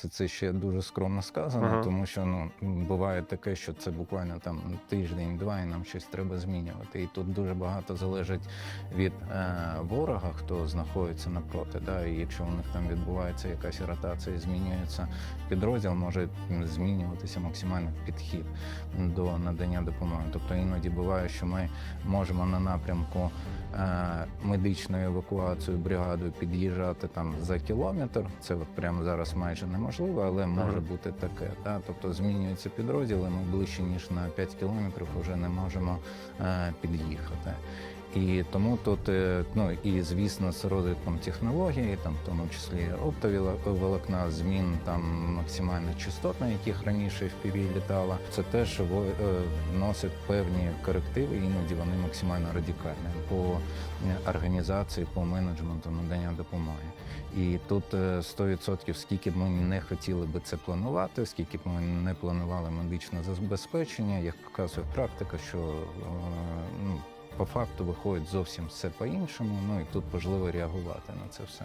здається, це ще дуже скромно сказано, Ага. тому що ну буває таке, що це буквально там тиждень-два, і нам щось треба змінювати. І тут дуже багато залежить від е, ворога, хто знаходиться напроти. Да? І якщо у них там відбувається якась ротація, змінюється підрозділ, може змінюватися максимально підхід до надання допомоги. Тобто іноді буває, що ми можемо на напрямку е, медичної евакуації бригадою під'їжджати там за кілометр. Це от прямо зараз майже неможливо, але може бути таке. Та? Тобто змінюються підрозділи, ми ближче ніж на 5 кілометрів вже не можемо е, під'їхати. І тому тут, е, ну і звісно, з розвитком технологій, там в тому числі оптоволокна, змін там максимальних частот, на яких раніше FPV літала, це теж е, вносить певні корективи, іноді вони максимально радикальні по е, організації, по менеджменту надання допомоги. І тут е, 100% скільки б ми не хотіли би це планувати, скільки б ми не планували медичне забезпечення, як показує практика, що по факту виходить зовсім все по-іншому. Ну і тут важливо реагувати на це все.